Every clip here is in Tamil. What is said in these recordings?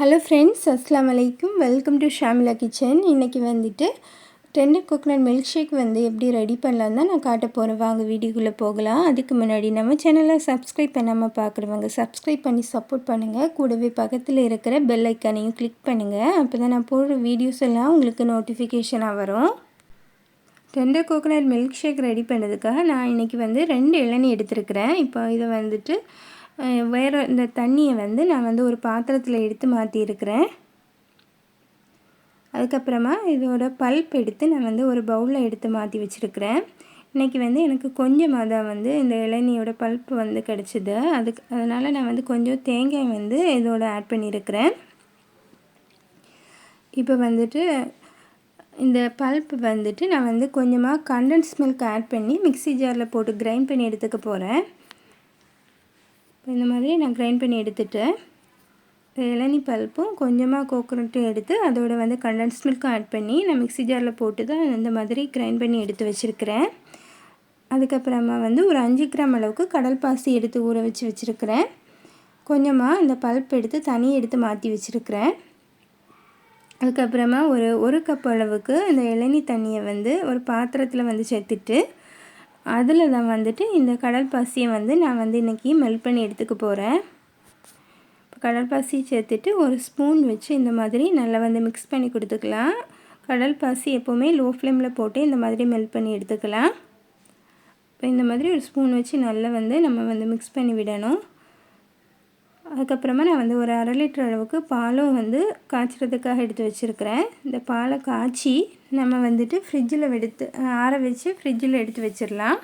ஹலோ ஃப்ரெண்ட்ஸ் அஸ்லாம் வலைக்கும் வெல்கம் டு ஷாமிலா கிச்சன் இன்றைக்கி வந்துட்டு டெண்டர் கோகனட் மில்க் ஷேக் வந்து எப்படி ரெடி பண்ணலாம் தான் நான் காட்ட போகிறேன் வாங்க வீடியோக்குள்ளே போகலாம். அதுக்கு முன்னாடி நம்ம சேனலை சப்ஸ்கிரைப் பண்ணாமல் பார்க்குறவங்க சப்ஸ்கிரைப் பண்ணி சப்போர்ட் பண்ணுங்கள் கூடவே பக்கத்தில் இருக்கிற பெல் ஐக்கானையும் கிளிக் பண்ணுங்கள் அப்போ தான் நான் போடுற வீடியோஸ் எல்லாம் உங்களுக்கு நோட்டிஃபிகேஷனாக வரும். Tender coconut milk shake ready பண்ணதுக்காக நான் இன்றைக்கி வந்து ரெண்டு இளநீ எடுத்துருக்கிறேன். இப்போ இதை வந்துட்டு வேறு இந்த தண்ணியை வந்து நான் வந்து ஒரு பாத்திரத்தில் எடுத்து மாற்றிருக்கிறேன் அதுக்கப்புறமா இதோட பல்ப் எடுத்து நான் வந்து ஒரு பவுலில் எடுத்து மாற்றி வச்சுருக்கிறேன். இன்றைக்கி வந்து எனக்கு கொஞ்சமாக தான் வந்து இந்த இளநியோட பல்ப் வந்து கிடச்சிது. அதுக்கு அதனால் நான் வந்து கொஞ்சம் தேங்காய் வந்து இதோட ஆட் பண்ணியிருக்கிறேன். இப்போ வந்துட்டு இந்த பல்ப் வந்துட்டு நான் வந்து கொஞ்சமாக கண்டன்ஸ் மில்க் ஆட் பண்ணி மிக்சி ஜாரில் போட்டு கிரைண்ட் பண்ணி எடுத்துக்க போகிறேன் இந்த மாதிரி நான் கிரைண்ட் பண்ணி எடுத்துட்டேன். இளநி பல்ப்பும் கொஞ்சமாக கோக்கனட்டும் எடுத்து அதோட வந்து கண்டன்ஸ் மில்க்கும் ஆட் பண்ணி நான் மிக்சி ஜாரில் போட்டு தான் இந்த மாதிரி கிரைண்ட் பண்ணி எடுத்து வச்சுருக்கிறேன். அதுக்கப்புறமா வந்து ஒரு அஞ்சு கிராம் அளவுக்கு கடல் பாசி எடுத்து ஊற வச்சு வச்சுருக்கிறேன். கொஞ்சமாக இந்த பல்ப் எடுத்து தனி எடுத்து மாற்றி வச்சுருக்கிறேன். அதுக்கப்புறமா ஒரு ஒரு கப் அளவுக்கு இந்த இளநி தண்ணியை வந்து ஒரு பாத்திரத்தில் வந்து சேர்த்துட்டு அதில் தான் வந்துட்டு இந்த கடல் பாசியை வந்து நான் வந்து இன்றைக்கி மெல்ட் பண்ணி எடுத்துக்க போகிறேன் இப்போ கடல் பாசி சேர்த்துட்டு ஒரு ஸ்பூன் வச்சு இந்த மாதிரி நல்லா வந்து மிக்ஸ் பண்ணி கொடுத்துக்கலாம். கடல் பாசி எப்போவுமே லோ ஃப்ளேமில் போட்டு இந்த மாதிரி மெல்ட் பண்ணி எடுத்துக்கலாம். இப்போ இந்த மாதிரி ஒரு ஸ்பூன் வச்சு நல்லா வந்து நம்ம வந்து மிக்ஸ் பண்ணி விடணும். அதுக்கப்புறமா நான் வந்து ஒரு அரை லிட்டர் அளவுக்கு பாலும் வந்து காய்ச்சறதுக்காக எடுத்து வச்சுருக்கிறேன். இந்த பாலை காய்ச்சி நம்ம வந்துட்டு ஃப்ரிட்ஜில் எடுத்து ஆற வச்சு ஃப்ரிட்ஜில் எடுத்து வச்சிடலாம்.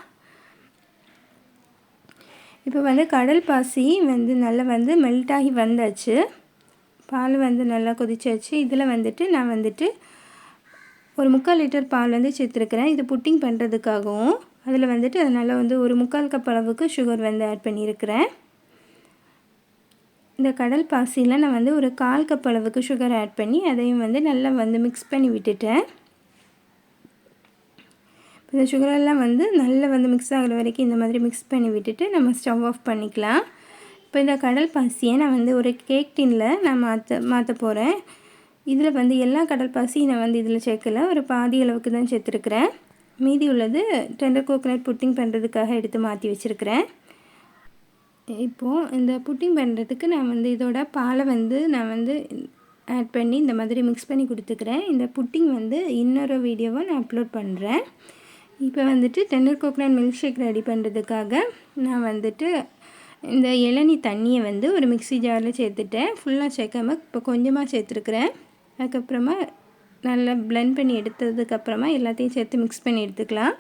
இப்போ வந்து கடல் பாசி வந்து நல்லா வந்து மெல்ட் ஆகி வந்தாச்சு. பால் வந்து நல்லா கொதிச்சாச்சு. இதில் வந்துட்டு நான் வந்துட்டு ஒரு முக்கால் லிட்டர் பால் வந்து சேர்த்துருக்கிறேன். இது புட்டிங் பண்ணுறதுக்காகவும் அதில் வந்துட்டு அதனால் வந்து ஒரு முக்கால் கப் அளவுக்கு சுகர் வந்து ஆட் பண்ணியிருக்கிறேன். இந்த கடல் பாசியில் நான் வந்து ஒரு கால் கப் அளவுக்கு சுகர் ஆட் பண்ணி அதையும் வந்து நல்லா வந்து மிக்ஸ் பண்ணி விட்டுட்டேன். இந்த சுகரெல்லாம் வந்து நல்லா வந்து மிக்ஸ் ஆகிற வரைக்கும் இந்த மாதிரி மிக்ஸ் பண்ணி விட்டுட்டு நம்ம ஸ்டவ் ஆஃப் பண்ணிக்கலாம். இப்போ இந்த கடல் பாசியை நான் வந்து ஒரு கேக் டின்னில் நான் மாற்ற மாற்ற போகிறேன் இதில் வந்து எல்லா கடல் பாசியும் நான் வந்து இதில் சேர்க்கல. ஒரு பாதி அளவுக்கு தான் சேர்த்துருக்குறேன். மீதி உள்ளது டெண்டர் கோகனட் புட்டிங் பண்ணுறதுக்காக எடுத்து மாற்றி வச்சுருக்கிறேன். இப்போது இந்த புட்டிங் பண்ணுறதுக்கு நான் வந்து இதோட பாலை வந்து நான் வந்து ஆட் பண்ணி இந்த மாதிரி மிக்ஸ் பண்ணி கொடுத்துக்கிறேன். இந்த புட்டிங் வந்து இன்னொரு வீடியோவை நான் அப்லோட் பண்ணுறேன் இப்போ வந்துட்டு tender coconut milk shake ready பண்ணுறதுக்காக நான் வந்துட்டு இந்த இளநி தண்ணியை வந்து ஒரு மிக்சி ஜாரில் சேர்த்துட்டேன். ஃபுல்லாக சேர்க்காம இப்போ கொஞ்சமாக சேர்த்துருக்குறேன். அதுக்கப்புறமா நல்லா ப்ளெண்ட் பண்ணி எடுத்ததுக்கப்புறமா எல்லாத்தையும் சேர்த்து மிக்ஸ் பண்ணி எடுத்துக்கலாம்.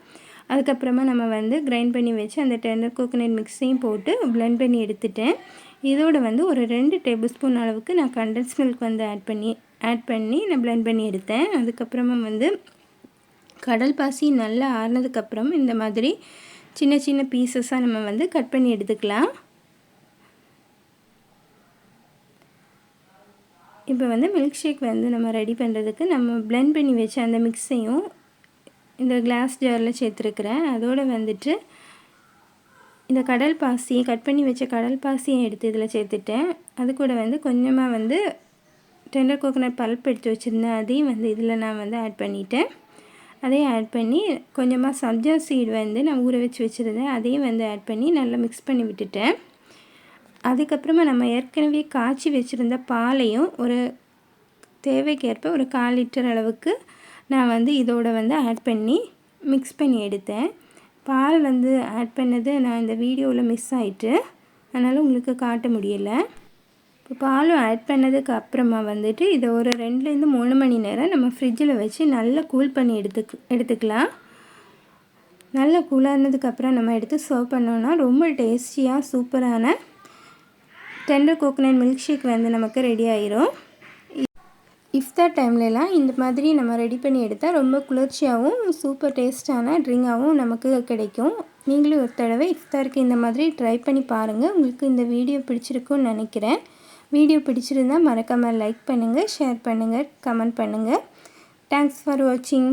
அதுக்கப்புறமா நம்ம வந்து கிரைண்ட் பண்ணி வச்சு அந்த டெண்டர் கோகோனட் மிக்ஸையும் போட்டு ப்ளெண்ட் பண்ணி எடுத்துட்டேன். இதோட வந்து ஒரு ரெண்டு டேபிள் ஸ்பூன் அளவுக்கு நான் கண்டன்ஸ் மில்க் வந்து ஆட் பண்ணி ஆட் பண்ணி நான் ப்ளெண்ட் பண்ணி எடுத்தேன். அதுக்கப்புறமா வந்து கடல் பாசி நல்லா ஆறினதுக்கப்புறம் இந்த மாதிரி சின்ன சின்ன பீசஸாக நம்ம வந்து கட் பண்ணி எடுத்துக்கலாம். இப்போ வந்து மில்க் ஷேக் வந்து நம்ம ரெடி பண்ணுறதுக்கு நம்ம ப்ளெண்ட் பண்ணி வச்ச அந்த மிக்ஸையும் இந்த கிளாஸ் ஜாரில் சேர்த்துருக்குறேன். அதோடு வந்துட்டு இந்த கடல் பாசியை கட் பண்ணி வச்ச கடல் பாசியை எடுத்து இதில் சேர்த்துட்டேன். அது கூட வந்து கொஞ்சமாக வந்து டெண்டர் கோகோனட் பல்ப் எடுத்து வச்சுருந்தேன். அதையும் வந்து இதில் நான் வந்து ஆட் பண்ணிட்டேன். அதையும் ஆட் பண்ணி கொஞ்சமாக சப்ஜா சீடு வந்து நான் ஊற வச்சு வச்சுருந்தேன். அதையும் வந்து ஆட் பண்ணி நல்லா மிக்ஸ் பண்ணி விட்டுட்டேன். அதுக்கப்புறமா நம்ம ஏற்கனவே காய்ச்சி வச்சுருந்த பாலையும் ஒரு தேவைக்கேற்ப ஒரு கால் லிட்டர் அளவுக்கு நான் வந்து இதோட வந்து ஆட் பண்ணி மிக்ஸ் பண்ணி எடுத்தேன். பால் வந்து ஆட் பண்ணது நான் இந்த வீடியோவில் மிஸ் ஆகிட்டு அதனால் உங்களுக்கு காட்ட முடியலை. இப்போ பாலும் ஆட் பண்ணதுக்கு அப்புறமா வந்துட்டு இதை ஒரு ரெண்டுலேருந்து மூணு மணி நேரம் நம்ம ஃப்ரிட்ஜில் வச்சு நல்லா கூல் பண்ணி எடுத்துக் எடுத்துக்கலாம். நல்லா கூலானதுக்கப்புறம் நம்ம எடுத்து சர்வ் பண்ணோன்னா ரொம்ப டேஸ்டியாக சூப்பரான டெண்டர் கோகோனட் மில்க் ஷேக் வந்து நமக்கு ரெடி ஆயிரும். இஃப்தார் டைம்லலாம் இந்த மாதிரி நம்ம ரெடி பண்ணி எடுத்தால் ரொம்ப குளிர்ச்சியாகவும் சூப்பர் டேஸ்டான ட்ரிங்காகவும் நமக்கு கிடைக்கும். நீங்களும் ஒரு தடவை இஃப்தாருக்கு இந்த மாதிரி ட்ரை பண்ணி பாருங்கள் உங்களுக்கு இந்த வீடியோ பிடிச்சிருக்குன்னு நினைக்கிறேன். வீடியோ பிடிச்சிருந்தால் மறக்காமல் லைக் பண்ணுங்கள் ஷேர் பண்ணுங்கள் கமெண்ட் பண்ணுங்கள் தேங்க்ஸ் ஃபார் வாட்சிங்